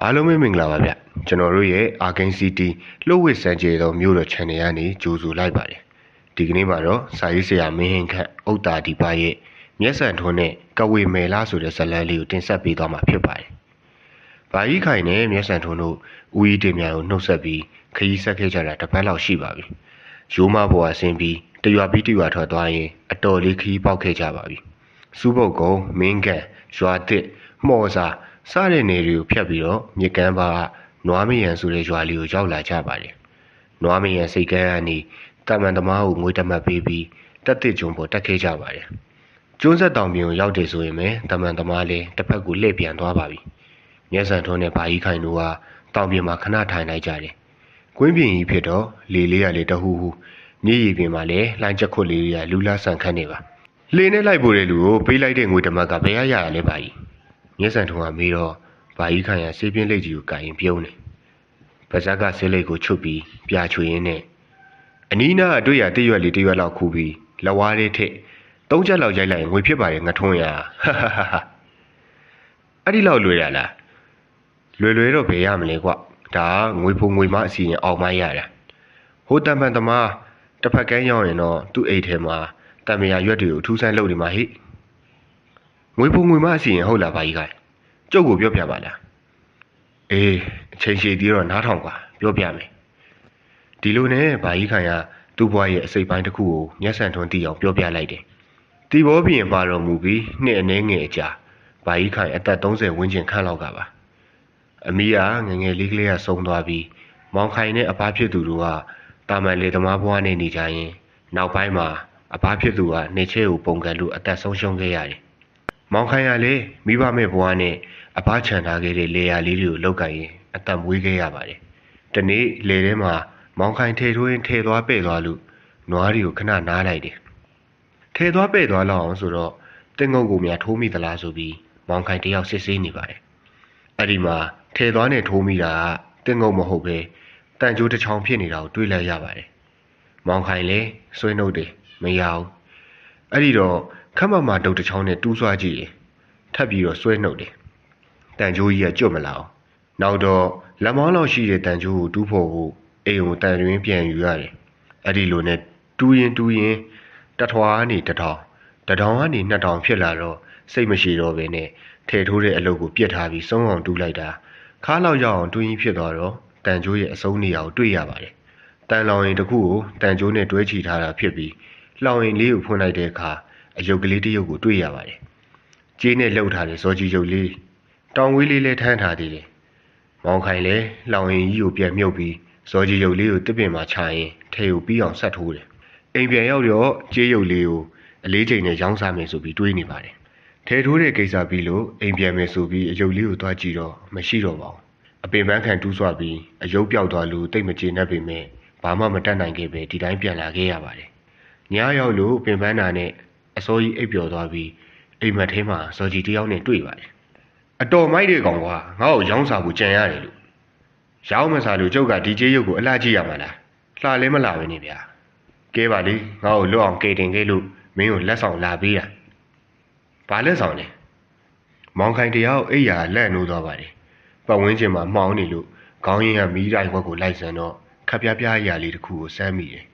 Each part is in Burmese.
အားလုံးပဲမင်္ဂလာပါဗျကျွန်တော်တို့ရဲ့ Arcane City လှုပ်ဝစ်စံကြေသောမြို့တော် channel ကနေကြိုဆိုလိုက်ပါတယ်ဒီကနေ့မှာတော့စာရေးဆရာမင်းဟင်ခန့်ဥတ္တာဒီပါရဲ့မျက်စံထွန်းနဲ့ကဝေမယ်လားဆိုတဲ့ဇာတ်လမ်းလေးကိုတင်ဆက်ပေးသွားမှာဖြစ်ပါတယ်ဘာကြီးခိုင်နဲ့မျက်စံထွန်းတို့ဦးကြီးတင်မြန်ကိုနှုတ်ဆက်ပြီးခရီးဆက်ခဲ့ကြတာတစ်ပတ်လောက်ရှိပါပြီရိုးမဘွားဆင်းပြီးတရွာပြီးတရွာထွက်သွားရင်အတော်လေးခရီးပေါက်ခဲ့ကြပါပြီစူးပုတ်ကုန်းမင်းကန်ရွာတစ်မှော်စာ စတဲ့နေတွေကိုဖြတ်ပြီးတော့မြစ်ကမ်းပါကနွားမယံဆိုတဲ့ရွာလေးကိုရောက်လာကြပါတယ်။နွားမယံစိတ်ကမ်းကနေတမန်သမားကိုငွေတမတ်ပေးပြီးတက်တစ်ကျုံပေါ်တက်ခဲ့ကြပါတယ်။ကျွန်းဆက်တောင်ပြင်ကိုရောက်တယ်ဆိုရင်ပဲတမန်သမားလည်းတစ်ဖက်ကိုလှည့်ပြန်သွားပါပြီ။မျက်စံထွန်းနဲ့ဘာကြီးခိုင်တို့ကတောင်ပြင်မှာခဏထိုင်လိုက်ကြတယ်။ကွင်းပြင်ကြီးဖြစ်တော့လေလေးရလေတဟူဟူမြေရီပြင်မှာလည်းလှိုင်းချက်ခွတ်လေးတွေကလူလာဆန်ခတ်နေပါ။လေနဲ့လိုက်ပို့တဲ့လူကိုပေးလိုက်တဲ့ငွေတမတ်ကဘယ်ရရရလဲပါကြီး။ မျက်စံထုံကမေးတော့ဘာကြီးခိုင်ရဆေးပြင်းလိတ်ကြီးကိုကင်ပြုံးတယ်။ပါဇက်ကဆေးလိတ်ကိုချုပ်ပြီးပြာချွေရင်းနဲ့အနီးနားအတွေ့ရတရွက်လေးတရွက်လောက်ခူပြီးလက်ဝါးလေးထစ်သုံးချက်လောက်ရိုက်လိုက်ငွေဖြစ်ပါတယ်ငထွန်းရဟာဟာဟာအဲ့ဒီလောက်လွယ်ရလားလွယ်လွယ်တော့ဘယ်ရမလဲကွဒါငွေဖုံငွေမအစီရင်အောင်မရတာဟိုတံပန်သမားတစ်ဖက်ကန်းရောက်ရင်တော့သူ့အိတ်ထဲမှာတံမယာရွက်တွေကိုအထူးဆန်းလုပ်နေမှာဟိ ငွေပုံငွေမအစီရင်ဟုတ်လားဘာကြီးကကျုပ်ကိုပြောပြပါလားအေးအချိန်ရှည်သေးတော့နားထောင်ကွာပြောပြမယ်ဒီလိုနဲ့ဘာကြီးခိုင်ကသူ့ဘွားရဲ့အစိပ်ပိုင်းတစ်ခုကိုမျက်စံထွန်းသိအောင်ပြောပြလိုက်တယ်တီဘောပြင်ပါတော်မူပြီးနှစ်အနည်းငယ်အကြာဘာကြီးခိုင်အသက်30ဝန်းကျင်ခန့်လောက်ကပါအမီးကငငယ်လေးကလေးကဆုံးသွားပြီးမောင်ခိုင်နဲ့အဖဖြစ်သူတို့ကတာမန်လေသမားဘွားနဲ့နေကြရင် နောက်ပိုင်းမှာအဖဖြစ်သူကနေချဲကိုပုံကန်လို့အသက်ဆုံးရှုံးခဲ့ရတယ် မောင်ခိုင်ရလေမိဘမဲ့ဘွားနဲ့အဖချန်ထားခဲ့တဲ့လေယာလေးတွေကိုလောက်ကင်ရင်အသက်မွေးခဲ့ရပါတယ်။တနေ့လေထဲမှာမောင်ခိုင်ထေထွင်းထေသွားပဲ့သွားလို့နွားတွေကိုခဏနားလိုက်တယ်။ထေသွားပဲ့သွားလောက်အောင်ဆိုတော့တင်ငုတ်ကိုများထိုးမိသလားဆိုပြီးမောင်ခိုင်တယောက်စစ်ဆေးနေပါတယ်။အဲ့ဒီမှာထေသွားနဲ့ထိုးမိတာကတင်ငုတ်မဟုတ်ပဲတန်ကြိုးတစ်ချောင်းဖြစ်နေတာကိုတွေးလိုက်ရပါတယ်။မောင်ခိုင်လည်းဆွေးနှုတ်တယ်မရဘူး။အဲ့ဒီတော့ ခက်မမဒုတ်တစ်ချောင်းနဲ့တူးဆွားကြည့်ရင်ထပ်ပြီးတော့ဆွဲနှုတ်တယ်တန်ကြိုးကြီးကကြွတ်မလာအောင်နောက်တော့လက်မောင်းလောက်ရှိတဲ့တန်ကြိုးကိုတူးဖို့ကိုအိမ်ကိုတန်တွင်ပြန်ယူရတယ်အဲ့ဒီလိုနဲ့တူးရင်တူးရင်တထွားကနေတထောင်တထောင်ကနေနှစ်ထောင်ဖြစ်လာတော့စိတ်မရှိတော့ဘဲနဲ့ထဲထိုးတဲ့အလုပ်ကိုပြစ်ထားပြီးစုံအောင်တူးလိုက်တာခါလောက်ရောက်အောင်တွင်းကြီးဖြစ်သွားတော့တန်ကြိုးရဲ့အစုံနေရာကိုတွေ့ရပါတယ်တန်လောင်ရင်တစ်ခုကိုတန်ကြိုးနဲ့တွဲချီထားတာဖြစ်ပြီးလောင်ရင်လေးကိုဖွင့်လိုက်တဲ့အခါ အယုတ်ကလေးတစ်ယုတ်ကိုတွေ့ရပါတယ်။ကြေးနဲ့လှုပ်ထားတဲ့ဇော်ကြီးယုတ်လေးတောင်ဝေးလေးလည်းထမ်းထားသေးတယ်။မောင်ခိုင်လည်းလောင်ရင်ကြီးကိုပြန်မြုပ်ပြီးဇော်ကြီးယုတ်လေးကိုတစ်ပင်မှာချရင်ထဲကိုပြီးအောင်ဆက်ထိုးတယ်။အိမ်ပြန်ရောက်တော့ကြေးယုတ်လေးကိုအလေးချိန်နဲ့ရောင်းစားမယ်ဆိုပြီးတွေးနေပါတယ်။ထဲထိုးတဲ့ကိစ္စပြီးလို့အိမ်ပြန်မယ်ဆိုပြီးအယုတ်လေးကိုသွားကြည့်တော့မရှိတော့ပါဘူး။အပင်ပန်းခံတူးဆွပြီးအယုတ်ပြောက်သွားလို့တိတ်မကျေနပ်ပေမဲ့ဘာမှမတတ်နိုင်ခဲ့ပဲဒီတိုင်းပြန်လာခဲ့ရပါတယ်။ညရောက်လို့ပင်ပန်းတာနဲ့ အစိုးကြီးအိပ်ပျော်သွားပြီးအိမ်မက်ထဲမှာဇော်ကြီးတယောက်နဲ့တွေ့ပါတယ်အတော်မိုက်တဲ့ကောင်ကငါ့ကိုရောင်းစာဖို့ကြံရတယ်လို့ရောင်းမစားလို့ကျုပ်ကဒီကျေးရုပ်ကိုအလှကြည့်ရမှာလားလှလဲမလှပဲနေဗျာကဲပါလေငါ့ကိုလွတ်အောင်ကေတင်ခဲ့လို့မင်းကိုလက်ဆောင်လာပေးတာဘာလက်ဆောင်လဲမောင်ခိုင်တယောက်အိယာလက်နိုးသွားပါတယ်ပတ်ဝန်းကျင်မှာမှောင်နေလို့ခေါင်းရင်းကမီးတိုင်းဘက်ကိုလိုက်စမ်းတော့ခပ်ပြားပြားအရာလေးတစ်ခုကိုစမ်းမိတယ်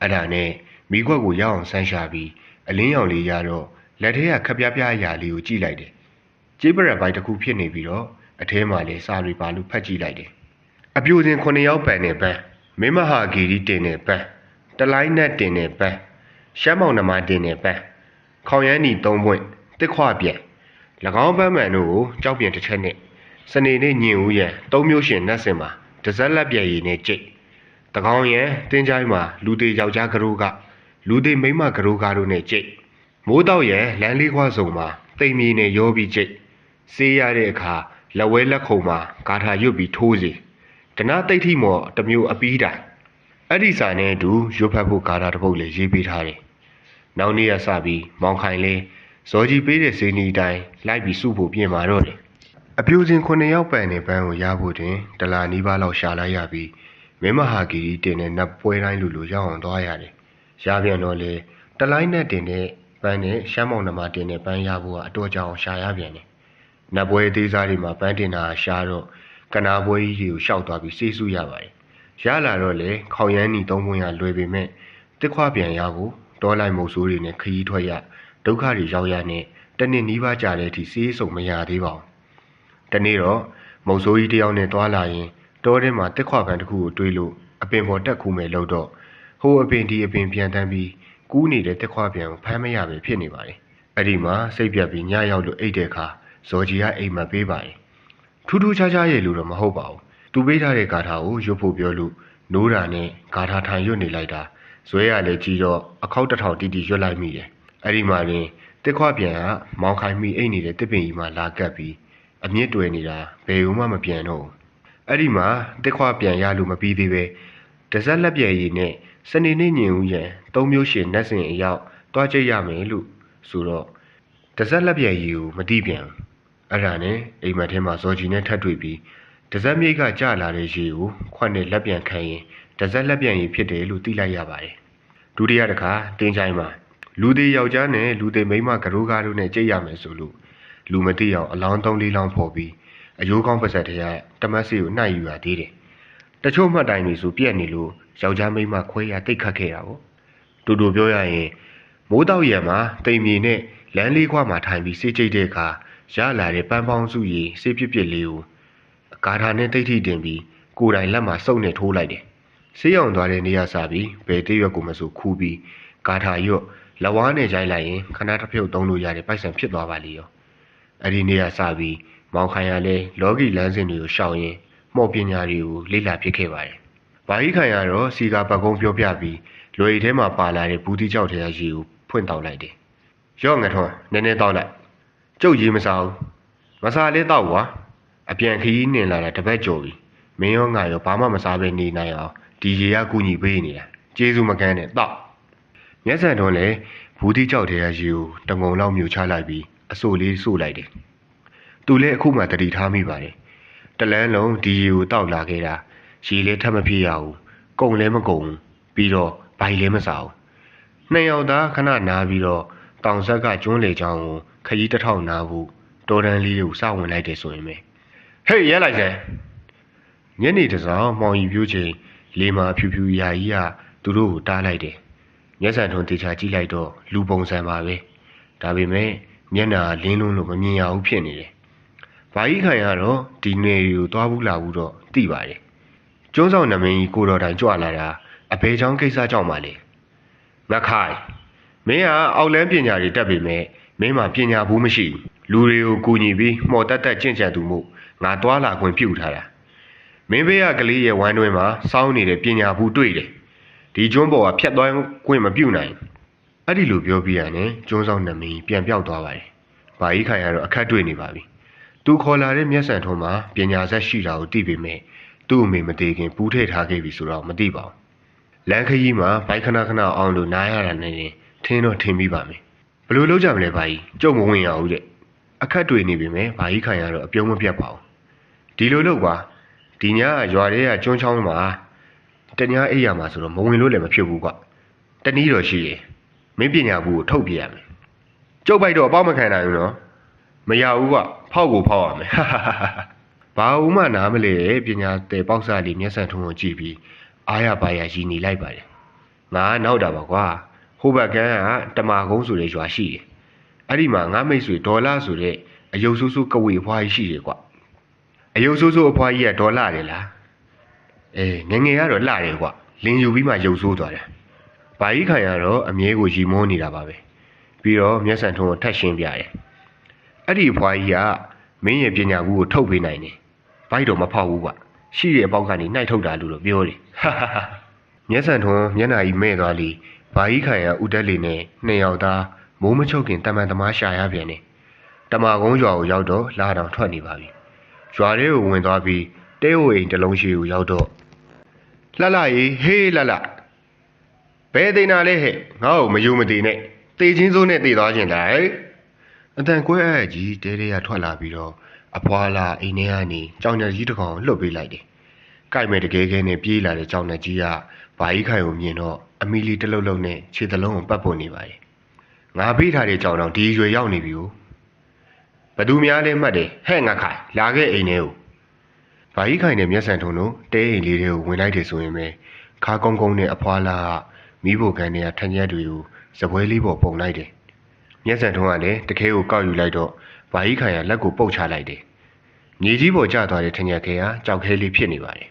အဲ့ဒါနဲ့မိခွက်ကိုရအောင်ဆန်းရှာပြီး အလင်းရောင်လေးရတော့လက်ထဲကခပြပြအရာလေးကိုကြည့်လိုက်တယ်။ကြေးပရက်ပိုင်းတစ်ခုဖြစ်နေပြီးတော့အထဲမှာလည်းစာရီပါလို့ဖတ်ကြည့်လိုက်တယ်။အပြိုစင်9ယောက်ပန်နေပန်းမင်းမဟာဂီရီတင်နေပန်းတလိုင်းနဲ့တင်နေပန်းရှမ်းမောင်နှမတင်နေပန်းခေါင်ရမ်းနီ3ပွင့်တစ်ခွပြန်၎င်းပန်းမှန်တို့ကိုကြောက်ပြန်တစ်ချက်နဲ့စနေနေ့ညင်ဦးရန်သုံးမျိုးရှင်နှက်စင်မှာတစက်လက်ပြည့်ရည်နဲ့ကြိတ်တကောင်ရန်တင်းချိုင်းမှာလူသေးယောက်ျားကလေးက လူသေးမိန်းမကရိုးကားတို့နဲ့ကြိတ်မိုးတော့ရဲ့လမ်းလေးခွားစုံမှာတိမ်မီနဲ့ရောပြီးကြိတ်စေးရတဲ့အခါလက်ဝဲလက်ခုံမှာဂါထာရွတ်ပြီးထိုးစီဒနာတိတ်ထိမော်တမျိုးအပီးတိုင်အဲ့ဒီစာနဲ့အတူရွတ်ဖတ်ဖို့ဂါထာတစ်ပုဒ်လည်းရေးပေးထားတယ်နောက်နေ့ကစပြီးမောင်ခိုင်လေးဇော်ကြီးပေးတဲ့စေနီတိုင်းလိုက်ပြီးစုဖို့ပြင်မာတော့တယ်အပြူစင်ခုနှစ်ယောက်ပန်နေပန်းကိုရဖို့တွင်တလာနီးပါးလောက်ရှာလိုက်ရပြီးမင်းမဟာဂီတင်တဲ့နတ်ပွဲတိုင်းလူလူရောက်အောင်သွားရတယ် ရပြန်တော့လေတလိုင်းနဲ့တင်တဲ့ပန်းနဲ့ရှမ်းမောင်နှမတင်တဲ့ပန်းရဖို့ကအတော်ကြောင်ရှာရပြန်တယ်။နတ်ပွဲသေးစားတွေမှာပန်းတင်တာရှာတော့ကနာပွဲကြီးတွေကိုရှောက်သွားပြီးစေးစုရပါတယ်ရလာတော့လေခေါင်ရမ်းနီသုံးပွင့်ရလွယ်ပေမဲ့တစ်ခွပြန်ရဖို့ဒေါ်လိုက်မုတ်ဆိုးတွေနဲ့ခရီးထွက်ရဒုက္ခတွေရောက်ရနဲ့တနေ့နီးပါးကြာတဲ့အထိစေးစုံမရသေးပါဘူးတနေ့တော့မုတ်ဆိုးကြီးတယောက်နဲ့တွာလာရင်တောထဲမှာတစ်ခွပန်တစ်ခုကိုတွေးလို့အပင်ပေါ်တက်ခုမယ်လို့တော့ ဟိုအပင်ဒီအပင်ပြန်တန်းပြီးကူးနေတဲ့တစ်ခွပြန်ကိုဖမ်းမရပဲဖြစ်နေပါတယ်အဲ့ဒီမှာစိတ်ပြတ်ပြီးညရောက်လို့အိတ်တဲ့အခါဇော်ကြီးကအိမ်မှာပေးပါတယ်ထူးထူးခြားခြားရဲ့လူတော့မဟုတ်ပါဘူး။သူပေးထားတဲ့ဂါထာကိုရွတ်ဖို့ပြောလို့နိုးတာနဲ့ဂါထာထိုင်ရွတ်နေလိုက်တာဇွဲရလည်းကြီးတော့အခောက်တစ်ထောင်တီးတီးရွတ်လိုက်မိတယ်။အဲ့ဒီမှာရင်တစ်ခွပြန်ကမောင်ခိုင်မိအိတ်နေတဲ့တစ်ပင်ကြီးမှလာကပ်ပြီးအမြင့်တွယ်နေတာဘယ်ဦးမှမပြန်တော့ဘူး။အဲ့ဒီမှာတစ်ခွပြန်ရလို့မပြီးသေးပဲတစက်လက်ပြဲရည်နဲ့ စနေနေ့ညင်ဦးရန်သုံးမျိုးရှင်နတ်စင်အရောက်တွားကြိတ်ရမယ်လို့ဆိုတော့တစက်လက်ပြဲရည်ကိုမတိပြန်ဘူးအဲ့ဒါနဲ့အိမ်မက်ထဲမှာဇော်ဂျီနဲ့ထပ်တွေ့ပြီးတဇက်မြိတ်ကကြာလာတဲ့ရေကိုခွက်နဲ့လက်ပြန်ခံရင်တဇက်လက်ပြန်ရည်ဖြစ်တယ်လို့သိလိုက်ရပါတယ်ဒုတိယတစ်ခါတင်းချိုင်းမှာလူသေးယောက်ျားနဲ့လူသေးမိန်းမကရိုးကားတို့နဲ့ကြိတ်ရမယ်ဆိုလို့လူမသိအောင်အလောင်းသုံးလေးလောင်းဖော်ပြီးအယိုးကောင်းပါဆက်တရတမတ်စီကိုနှိုက်ယူရသေးတယ်တချို့မှတ်တိုင်တွေဆိုပြက်နေလို့ ယောက်ျားမိန်းမခွဲရတိတ်ခတ်ခဲ့တာပေါ့တူတူပြောရရင်မိုးတောက်ရံမှာတိမ်မြေနဲ့လမ်းလေးခွမှာထိုင်ပြီးစေးကြိတ်တဲ့အခါရလာတဲ့ပန်းပေါင်းစုရည်စေးပြစ်ပြစ်လေးကိုအကာထာနဲ့တိတ်ထိတင်ပြီးကိုယ်တိုင်လက်မှာစုပ်နဲ့ထိုးလိုက်တယ်။ဆေးရောင်သွားတဲ့နေရာစားပြီးဘယ်တရွက်ကိုမဆိုခူးပြီးကာထာရွတ်လက်ဝါးနဲ့ကြိုက်လိုက်ရင်ခဏတစ်ဖြုတ်သုံးလို့ရတဲ့ပိုက်ဆံဖြစ်သွားပါလေရော။အဲ့ဒီနေရာစားပြီးမောင်ခိုင်ရလဲလောကီလမ်းစဉ်တွေကိုရှောင်ရင်မော့ပညာတွေကိုလေ့လာဖြစ်ခဲ့ပါတယ်။ ဘာကြီးခိုင်ရတော့စီကာပတ်ကုန်းပြောပြပြီးလွယ်ရီထဲမှာပါလာတဲ့ဘူးတိကြောက်တဲ့ရေကိုဖွင့်တောက်လိုက်တယ်။ရော့ငထွန်းနည်းနည်းတောက်လိုက်ကျုပ်ရေးမစားဘူးမစားလေးတော့ကွာအပြန်ခရီးနှင်လာတာတပတ်ကျော်ပြီမင်းရောငါရောဘာမှမစားဘဲနေနိုင်အောင်ဒီရေကကူညီပေးနေတာကျေးဇူးမကန်းနဲ့တော့မျက်စံတွန်းလေဘူးတိကြောက်တဲ့ရေကိုတငုံလောက်မြူချလိုက်ပြီးအဆိုလေးဆို့လိုက်တယ်သူလည်းအခုမှတတိထားမိပါတယ်တလန်းလုံးဒီရေကိုတောက်လာခဲ့တာ ရေလည်းထပ်မဖြစ်ရဘူးကုံလည်းမကုံဘူးပြီးတော့ဘိုင်လည်းမစားဘူးနှစ်ယောက်သားခဏနားပြီးတော့တောင်ဆက်ကကျွန်းလေချောင်းကိုခကြီးတစ်ထောင်နာဖို့တော်တန်းလေးကိုစဝင်လိုက်တယ်ဆိုရင်ပဲဟေးရဲလိုက်စမ်းညနေတစောင်းမောင်ကြီးပြိုးချိန်လေမာဖြူဖြူရာကြီးကသူတို့ကိုတားလိုက်တယ်မျက်စံထုံတေချာကြည့်လိုက်တော့လူပုံစံပါပဲဒါပေမဲ့မျက်နှာလင်းလုံးလို့မမြင်ရဘူးဖြစ်နေတယ်ဘာကြီးခံရတော့ဒီနယ်ကိုသွားဘူးလာဘူးတော့သိပါတယ် ကျွန်းဆောင်နမင်းကြီးကိုတော်တိုင်ကြွလာတာအဘဲချောင်းကိစ္စကြောင့်ပါလေငါခိုင်မင်းကအောက်လန်းပညာတွေတက်ပေမဲ့မင်းမှာပညာဘူးမရှိဘူးလူတွေကိုကူညီပြီးမှော်တက်တက်ကျင့်ကြံသူမို့ငါသွားလာခွင့်ပြုထားတာမင်းဘေးကကလေးရဲ့ဝမ်းတွင်းမှာစောင်းနေတဲ့ပညာဘူးတွေ့တယ်ဒီကျွန်းပေါ်ကဖြတ်သွားခွင့်မပြုနိုင်အဲ့ဒီလိုပြောပြရတယ်ကျွန်းဆောင်နမင်းပြန်ပြောက်သွားပါတယ်ဘာကြီးခိုင်ကတော့အခက်တွေ့နေပါပြီသူခေါ်လာတဲ့မျက်စံထုံးမှာပညာဆက်ရှိတာကိုသိပေမဲ့ သူ့အမေမသေးခင်ပူးထည့်ထားခဲ့ပြီဆိုတော့မသိပါဘူးလမ်းခရီးမှာဘိုက်ခဏခဏအောင်လို့နားရတာနဲ့ထင်းတော့ထင်ပြီးပါမယ်ဘယ်လိုလုပ်ကြမလဲဘာကြီးကြုံမဝင်ရဘူးတဲ့အခက်တွေ့နေပြီမယ်ဘာကြီးခိုင်ရတော့အပြုံးမပြတ်ပါဘူးဒီလိုလုပ်ပါဒီညကရွာထဲကကျွန်းချောင်းမှာတ냐အိပ်ရမှာဆိုတော့မဝင်လို့လည်းမဖြစ်ဘူးကွတနည်းတော့ရှိရယ်မင်းပညာဘူးကိုထုတ်ပြရမယ်ကျုပ်ပိုက်တော့အပေါက်မခံနိုင်ဘူးနော်မရဘူးကွဖောက်ကိုဖောက်ရမယ် ဘာဦးမှနားမလဲပညာတဲ့ပေါက်စားလေးမျက်စံထုံးကိုကြည့်ပြီးအားရပါရရည်နေလိုက်ပါတယ်ငါနောက်တာပါကွာဟိုဘက်ကန်းကတမာကုန်းဆိုတဲ့ရွာရှိတယ်အဲ့ဒီမှာငါမိတ်ဆွေဒေါ်လာဆိုတဲ့အယုတ်ဆိုးဆိုးကဝေဖွားကြီးရှိတယ်ကွအယုတ်ဆိုးဆိုးအဖွားကြီးကဒေါ်လာတယ်လားအေးငယ်ငယ်ကတော့လှတယ်ကွလင်းယူပြီးမှယုတ်ဆိုးသွားတယ်ဘာကြီးခိုင်ကတော့အမြဲကိုရီမောနေတာပါပဲပြီးတော့မျက်စံထုံးကိုထတ်ရှင်းပြတယ်အဲ့ဒီအဖွားကြီးက မင်းရဲ့ပညာဘူးကိုထုတ်ပေးနိုင်တယ်ဘိုက်တော့မဖောက်ဘူးကွရှိတဲ့အပေါက်ကနေနှိုက်ထုတ်တာလို့တော့ပြောတယ်ဟာဟာဟာမျက်စံထုံးမျက်နှာကြီးမဲ့သွားလီဘာကြီးခိုင်ကဥတက်လီနဲ့နှစ်ယောက်သားမိုးမချုပ်ခင်တမန်သမားရှာရပြန်တယ်တမာကုန်းရွာကိုရောက်တော့လာတောင်ထွက်နေပါပြီရွာထဲကိုဝင်သွားပြီးတဲဝိမ်တစ်လုံးရှိကိုရောက်တော့လှလှရေးဟေးလှလှဘယ်သိနာလဲဟဲ့ငါ့ကိုမယူမတည်နဲ့တေချင်းစိုးနဲ့တည်သွားခြင်းလား အတန်ကွဲအဲ့ကြီးတဲတဲရထွက်လာပြီးတော့အဖွာလာအိမ်ထဲကနေကြောင်ညာကြီးတစ်ကောင်လှုပ်ပေးလိုက်တယ်။ကြိုက်မဲ့တကယ်ကဲနဲ့ပြေးလာတဲ့ကြောင်ညာကြီးကဘာကြီးခိုင်ကိုမြင်တော့အမီလီတလုံးလုံးနဲ့ခြေသလုံးကိုပတ်ဖို့နေပါတယ်။ငါပေးထားတဲ့ကြောင်တော့ဒီရွယ်ရောက်နေပြီကိုဘသူများလဲမှတ်တယ်ဟဲ့ငါခိုင်လာခဲ့အိမ်ထဲကိုဘာဘာကြီးခိုင်နဲ့မျက်စံထုံတို့တဲအိမ်လေးတွေကိုဝင်လိုက်တယ်ဆိုရင်ပဲခါကုန်းကုန်းနဲ့အဖွာလာကမိဖို့ကန်တွေကထန်းရက်တွေကိုစပွဲလေးပေါ်ပုံလိုက်တယ် မျက်စံထုံကလည်းတခဲကိုကောက်ယူလိုက်တော့ဘာကြီးခိုင်ကလက်ကိုပုတ်ချလိုက်တယ်မြေကြီးပေါ်ကျသွားတဲ့ထန်းရက်ခဲကကြောက်ခဲလေးဖြစ်နေပါတယ်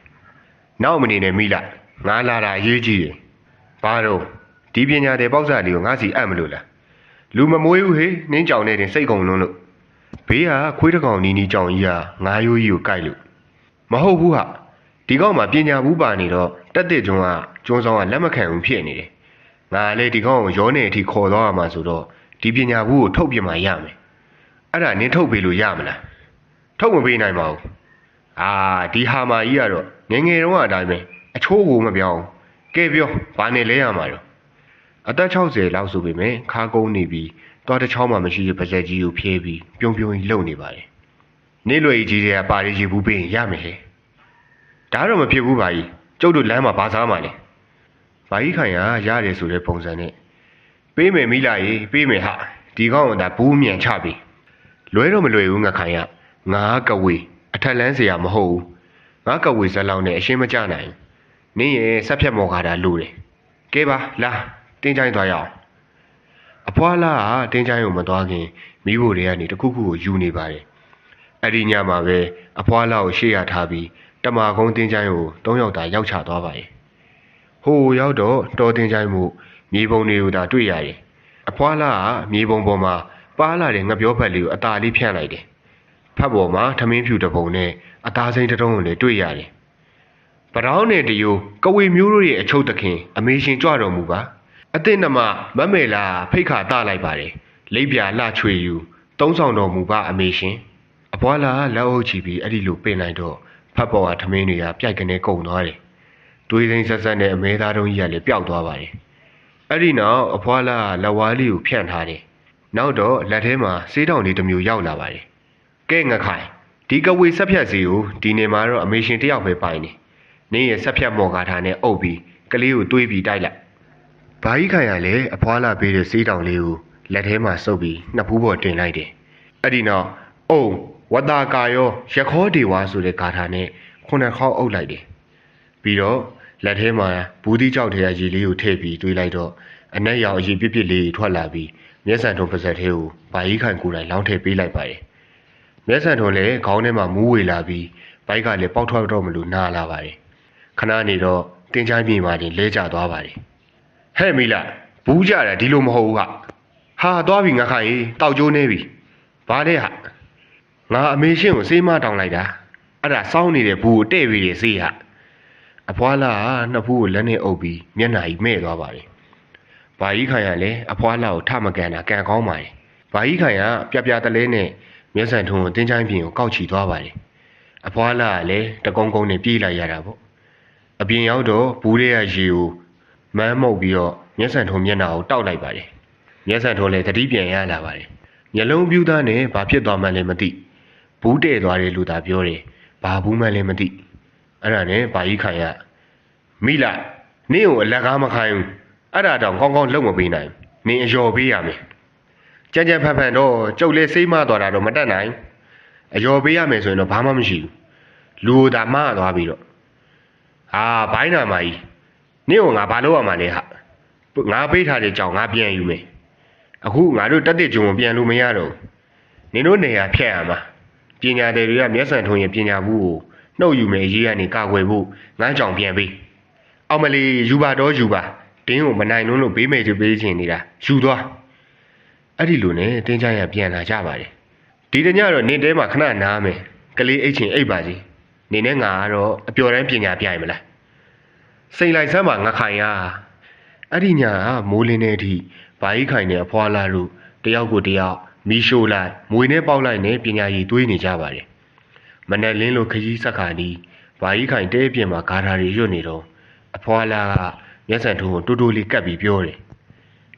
နောက်မနေနဲ့မိလိုက်ငါလာတာအရေးကြီးတယ်ဘာတော့ဒီပညာတဲ့ပေါက်စားလေးကိုငါစီအပ်မလို့လားလူမမွေးဘူးဟေးနင်းကြောင်နေတင်စိတ်ကုန်လုံးလို့ဘေးကခွေးတစ်ကောင်နီးနီးကြောင်ကြီးကငါးရိုးကြီးကိုကြိုက်လို့မဟုတ်ဘူးဟာဒီကောင်မှာပညာဘူးပါနေတော့တက်တဲ့ကျွန်းကကျွန်းဆောင်ကလက်မခံဘူးဖြစ်နေတယ်ငါလည်းဒီကောင်ကိုရောနေအထိခေါ်သွားရမှာဆိုတော့ ဒီပညာဘူးကိုထုတ်ပြမှရမယ်အဲ့ဒါနင်းထုတ်ပေးလို့ရမလားထုတ်မပေးနိုင်ပါဘူးအာဒီဟာမာကြီးကတော့ငယ်ငယ်တုန်းကအတိုင်းပဲအချိုးကိုမပြောင်းကဲပြောဘာနေလဲရမှာတော့အသက်60လောက်ဆိုပေမဲ့ခါကုန်းနေပြီးသွားတစ်ချောင်းမှမရှိတဲ့ပါဇက်ကြီးကိုဖြဲပြီးပြုံးပြုံးကြီးလှုပ်နေပါတယ်နေလွယ်ကြီးတွေကပါရီရီဘူးပေးရင်ရမယ်ဟဲ့ဒါတော့မဖြစ်ဘူးပါကြီးကျုပ်တို့လမ်းမှာဘာစားမှလဲဘာကြီးခိုင်ကရတယ်ဆိုတဲ့ပုံစံနဲ့ ပေးမယ်မိလာရေပေးမယ်ဟာဒီကောင်ကဒါဘူးမြန်ချပြီလွဲတော့မလွယ်ဘူးငါခိုင်ရငါကဝေအထက်လန်းစရာမဟုတ်ဘူးငါကဝေဇက်လောင်းနဲ့အရှင်းမကြနိုင်နင်းရဲ့ဆက်ဖြတ်မော်ကာတာလို့တယ်ကဲပါလာတင်းချိုင်းသွားရအောင်အဖွာလာကတင်းချိုင်းကိုမသွားခင်မိဖို့တွေကနေတခုခုကိုယူနေပါတယ်အဲ့ဒီညမှာပဲအဖွာလာကိုရှေ့ရထားပြီးတမာကုန်းတင်းချိုင်းကို၃ယောက်သာရောက်ချသွားပါတယ် ဟိုရောက်တော့တော်တင်းချိုင်းမှုမြေပုံတွေကိုသာတွေ့ရတယ်။အဖွားလာကမြေပုံပေါ်မှာပါလာတဲ့ငပြောဖက်လေးကိုအตาလေးဖြန့်လိုက်တယ်။ဖတ်ပေါ်မှာထမင်းဖြူတစ်ပုံနဲ့အသားစိမ်းတစ်တုံးကိုလည်းတွေ့ရတယ်။ပတောင်းနဲ့တယိုကဝေမျိုးတို့ရဲ့အချုပ်သခင်အမေရှင်ကြွတော်မူပါ။အသင့်နှမမတ်မေလာဖိတ်ခါတလိုက်ပါတယ်။လိပ်ပြာလှချွေယူသုံးဆောင်တော်မူပါအမေရှင်။အပွားလာလက်အုပ်ချီပြီးအဲ့ဒီလိုပင်လိုက်တော့ဖတ်ပေါ်ကထမင်းတွေကပြိုက်ကနေကုန်သွားတယ်။ တွေးစိမ့်ဆက်ဆက်နဲ့အမဲသားတုံးကြီးကလည်းပျောက်သွားပါတယ်။အဲ့ဒီနောက်အဖွားလာကလက်ဝါးလေးကိုဖြန့်ထားတယ်။နောက်တော့လက်ထဲမှာစေးတောင်လေးတစ်မျိုးရောက်လာပါတယ်။ကဲငခိုင်ဒီကဝေဆက်ဖြတ်စီကိုဒီနေမှာတော့အမေရှင်တယောက်ပဲပိုင်နေ။နင်းရဲ့ဆက်ဖြတ်မော်ကားထားနဲ့အုပ်ပြီးကလေးကိုတွေးပြီးတိုက်လိုက်။ဘာကြီးခိုင်ကလည်းအဖွားလာပေးတဲ့စေးတောင်လေးကိုလက်ထဲမှာစုပ်ပြီးနှစ်ဖူးပေါ်တင်လိုက်တယ်။အဲ့ဒီနောက်အုံဝတ္တာကာယောရခောဒေဝါဆိုတဲ့ဂါထာနဲ့ခုနှစ်ခေါက်အုပ်လိုက်တယ်။ပြီးတော့ လက်ထဲမှာဘူးတိကြောက်ထဲကရေလေးကိုထည့်ပြီးတွေးလိုက်တော့အနက်ရောင်အရေပြစ်ပြစ်လေးတွေထွက်လာပြီးမျက်စံထုံပါဇက်ထဲကိုဘာကြီးခိုင်ကိုယ်တိုင်လောင်းထည့်ပေးလိုက်ပါတယ်။မျက်စံထုံလည်းခေါင်းထဲမှာမူးဝေလာပြီးဘိုက်ကလည်းပေါက်ထွက်တော့မလို့နားလာပါတယ်။ခဏနေတော့တင်းချိုင်းပြေမှာတင်လဲကျသွားပါတယ်။ဟဲ့မိလာဘူးကြတာဒီလိုမဟုတ်ဘူးက။ဟာသွားပြီငါခိုင်တောက်ကျိုးနေပြီ။ဘာလဲဟာငါအမေရှင်းကိုစေးမတောင်းလိုက်တာ။အဲ့ဒါစောင်းနေတဲ့ဘူးကိုတဲ့ပြီးတယ်စေးဟာ။ အဖွားလာကနှစ်ဖူးကိုလက်နဲ့အုပ်ပြီးမျက်နှာကြီးမဲ့သွားပါတယ်။ဘာကြီးခိုင်ကလည်းအဖွားလာကိုထမကန်တာကန်ကောင်းပါတယ်။ဘာကြီးခိုင်ကပြပြတလဲနဲ့မျက်စံထုံကိုတင်းချိုင်းပြင်ကိုကောက်ချီသွားပါတယ်။အဖွားလာကလည်းတကုန်းကုန်းနဲ့ပြေးလိုက်ရတာပေါ့။အပြင်ရောက်တော့ဘူးရဲရရေကိုမမ်းမှုတ်ပြီးတော့မျက်စံထုံမျက်နှာကိုတောက်လိုက်ပါတယ်။မျက်စံထုံလည်းတတိပြန်ရလာပါတယ်။မျက်လုံးပြူးသားနဲ့ဘာဖြစ်သွားမှန်းလည်းမသိ။ဘူးတဲ့သွားတယ်လို့သာပြောတယ်။ဘာဘူးမှန်းလည်းမသိ။ အဲ့ဒါနဲ့ဘာကြီးခိုင်ကမိလာနင့်ကိုအလက်ကားမခိုင်းဘူး။အဲ့ဒါတောင်ကောင်းကောင်းလုပ်မပေးနိုင်ဘူး။နင်အယော်ပေးရမယ်။ကြမ်းကြမ်းဖန်ဖန်တော့ကျုပ်လေးစိတ်မသွားတာတော့မတတ်နိုင်ဘူး။အယော်ပေးရမယ်ဆိုရင်တော့ဘာမှမရှိဘူး။လူကိုသာမသွားပြီးတော့ဟာဘိုင်းနာမကြီးနင့်ကိုငါဘာလုပ်ရမှာလဲဟာငါပေးထားတဲ့ကြောင်ငါပြန်ယူမယ်အခုငါတို့တက်တဲ့ဂျုံကိုပြန်လို့မရတော့ဘူးနင်တို့နေရာဖြတ်ရမှာပညာတယ်တွေကမျက်စံထုံရင်ပညာဘူးကို နှုတ်ယူမယ်ရေးရနေကာကွယ်ဖို့ငန်းကြောင်ပြန်ပေးအောင်မလီယူပါတော့ယူပါတင်းကိုမနိုင်လုံးလို့ဘေးမဲ့ချပေးချင်နေတာယူသွားအဲ့ဒီလိုနဲ့တင်းချရပြန်လာကြပါတယ်ဒီတညတော့နေတဲမှာခဏနားမယ်ကလေးအိတ်ချင်အိတ်ပါစီနေနဲ့ငါကတော့အပျော်တမ်းပညာပြိုင်မလားစိန်လိုက်စမ်းပါငါခိုင်ရအဲ့ဒီညကမိုးလင်းတဲ့အထိဘာကြီးခိုင်နဲ့အဖွာလာလို့တယောက်ကိုတယောက်မီးရှို့လိုက်မွေနဲ့ပေါက်လိုက်နဲ့ပညာရည်တွေးနေကြပါတယ် မနဲ့လင်းလိုခကြီးဆက်ခါနီးဘာကြီးခိုင်တဲပြင်မှာဂါထာတွေရွတ်နေတော့အဖွာလာကမျက်စံထုံးကိုတူတူလေးကပ်ပြီးပြောတယ်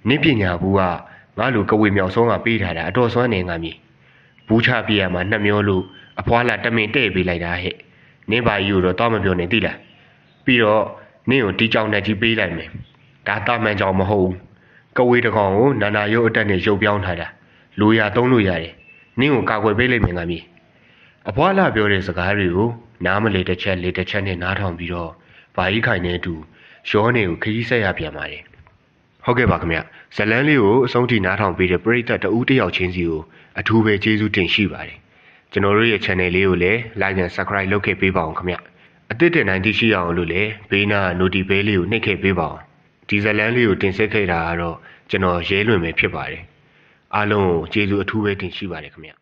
နင့်ပညာဘူးကငါလိုကဝေမြောက်ဆုံးကပေးထားတာအတော်စွမ်းနေငါမြေဘူးချပြရမှာနှက်မျောလို့အဖွာလာတမင်တဲ့ပေးလိုက်တာဟဲ့နင်းပါကြီးကိုတော့တော့မပြောနဲ့သိလားပြီးတော့နင့်ကိုတီကြောင်နဲ့ကြီးပေးလိုက်မယ်ဒါတာမန်ကြောင်မဟုတ်ဘူးကဝေးတကောင်ကိုနာနာရုပ်အတက်နဲ့ရုပ်ပြောင်းထားတာလူရသုံးလို့ရတယ်နင့်ကိုကာကွယ်ပေးလိုက်မယ်ငါမြေ အဖွာလာပြောတဲ့စကားတွေကိုနားမလေတစ်ချက်လေတစ်ချက်နဲ့နားထောင်ပြီးတော့ဘာကြီးခိုင်နေတူရောနေကိုခရီးဆက်ရပြန်ပါတယ်ဟုတ်ကဲ့ပါခင်ဗျဇလန်းလေးကိုအဆုံးထိနားထောင်ပေးတဲ့ပရိသတ်တဦးတစ်ယောက်ချင်းစီကိုအထူးပဲကျေးဇူးတင်ရှိပါတယ်ကျွန်တော်တို့ရဲ့ channel လေးကိုလည်း like and subscribe လုပ်ခဲ့ပေးပါအောင်ခင်ဗျအသစ်တင်တိုင်းသိရှိရအောင်လို့လည်းဘေးနာ notification ဘဲလေးကိုနှိပ်ခဲ့ပေးပါအောင်ဒီဇလန်းလေးကိုတင်ဆက်ခဲ့တာကတော့ကျွန်တော်ရဲလွင်ပဲဖြစ်ပါတယ်အားလုံးကိုကျေးဇူးအထူးပဲတင်ရှိပါတယ်ခင်ဗျ